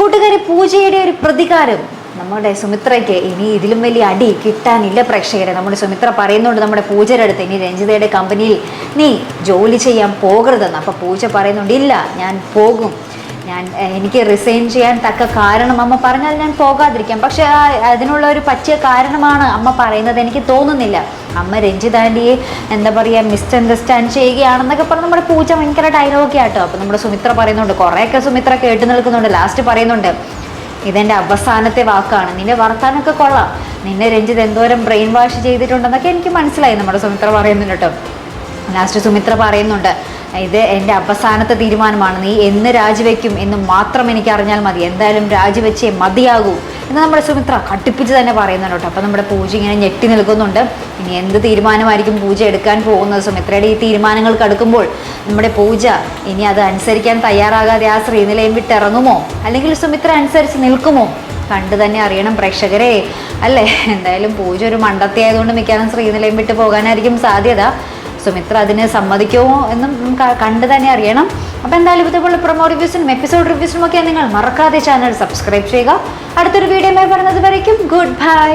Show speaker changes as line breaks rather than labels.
കൂട്ടുകാരി പൂജയുടെ ഒരു പ്രതികാരം. നമ്മുടെ സുമിത്രയ്ക്ക് ഇനി ഇതിലും വലിയ അടി കിട്ടാനില്ല പ്രേക്ഷകരെ. നമ്മുടെ സുമിത്ര പറയുന്നുണ്ട് നമ്മുടെ പൂജയുടെ അടുത്ത് ഇനി രഞ്ജിതയുടെ കമ്പനിയിൽ നീ ജോലി ചെയ്യാൻ പോകരുതെന്ന്. അപ്പോൾ പൂജ പറയുന്നുണ്ട് ഇല്ല ഞാൻ പോകും. ഞാൻ എനിക്ക് റിസൈൻ ചെയ്യാൻ തക്ക കാരണം അമ്മ പറഞ്ഞാൽ ഞാൻ പോകാതിരിക്കാം. പക്ഷെ അതിനുള്ള ഒരു പറ്റിയ കാരണമാണ് അമ്മ പറയുന്നത്. എനിക്ക് തോന്നുന്നില്ല. അമ്മ രഞ്ജിത് എന്താ പറയുക മിസ്അണ്ടർസ്റ്റാൻഡ് ചെയ്യുകയാണെന്നൊക്കെ പറഞ്ഞ് നമ്മുടെ പൂജ ഭയങ്കര ഡയലോഗ് ആട്ടോ അപ്പോൾ നമ്മുടെ സുമിത്ര പറയുന്നുണ്ട്. കുറേയൊക്കെ സുമിത്ര കേട്ട് നിൽക്കുന്നുണ്ട്. ലാസ്റ്റ് പറയുന്നുണ്ട്. ഇതെന്റെ അവസാനത്തെ വാക്കാണ്. നിന്നെ വർത്താനൊക്കെ കൊള്ളാം. നിന്നെ രഞ്ജിത് എന്തോരം ബ്രെയിൻ വാഷ് ചെയ്തിട്ടുണ്ടെന്നൊക്കെ എനിക്ക് മനസ്സിലായി. നമ്മുടെ സുമിത്ര പറയുന്നുണ്ട് കേട്ടോ ലാസ്റ്റ് സുമിത്ര പറയുന്നുണ്ട്. ഇത് എന്റെ അവസാനത്തെ തീരുമാനമാണ്. നീ എന്ന് രാജിവെക്കും എന്ന് മാത്രം എനിക്ക് അറിഞ്ഞാൽ മതി. എന്തായാലും രാജിവെച്ചേ മതിയാകൂ എന്ന് നമ്മുടെ സുമിത്ര കട്ടിപ്പിച്ച് തന്നെ പറയുന്നുണ്ട് കേട്ടോ. അപ്പോൾ നമ്മുടെ പൂജ ഇങ്ങനെ ഞെട്ടി നിൽക്കുന്നുണ്ട്. ഇനി എന്ത് തീരുമാനമായിരിക്കും പൂജ എടുക്കാൻ പോകുന്നത്? സുമിത്രയുടെ ഈ തീരുമാനങ്ങൾ കടുക്കുമ്പോൾ നമ്മുടെ പൂജ ഇനി അത് അനുസരിക്കാൻ തയ്യാറാകാതെ ആ ശ്രീനിലയം വിട്ടിറങ്ങുമോ? അല്ലെങ്കിൽ സുമിത്ര അനുസരിച്ച് നിൽക്കുമോ? കണ്ടു തന്നെ അറിയണം പ്രേക്ഷകരെ. അല്ലേ? എന്തായാലും പൂജ ഒരു മണ്ടത്തി ആയതുകൊണ്ട് മിക്കവാറും ശ്രീനിലയം വിട്ട് പോകാനായിരിക്കും സാധ്യത. സുമിത്ര അതിന് സമ്മതിക്കുമോ എന്നും കണ്ടു തന്നെ അറിയണം. അപ്പോൾ എന്തായാലും ഇതുപോലെ പ്രൊമോ റിവ്യൂസിനും എപ്പിസോഡ് റിവ്യൂസിനും ഒക്കെ നിങ്ങൾ മറക്കാതെ ചാനൽ സബ്സ്ക്രൈബ് ചെയ്യുക. അടുത്തൊരു വീഡിയോ പറഞ്ഞത് വരയ്ക്കും. Good bye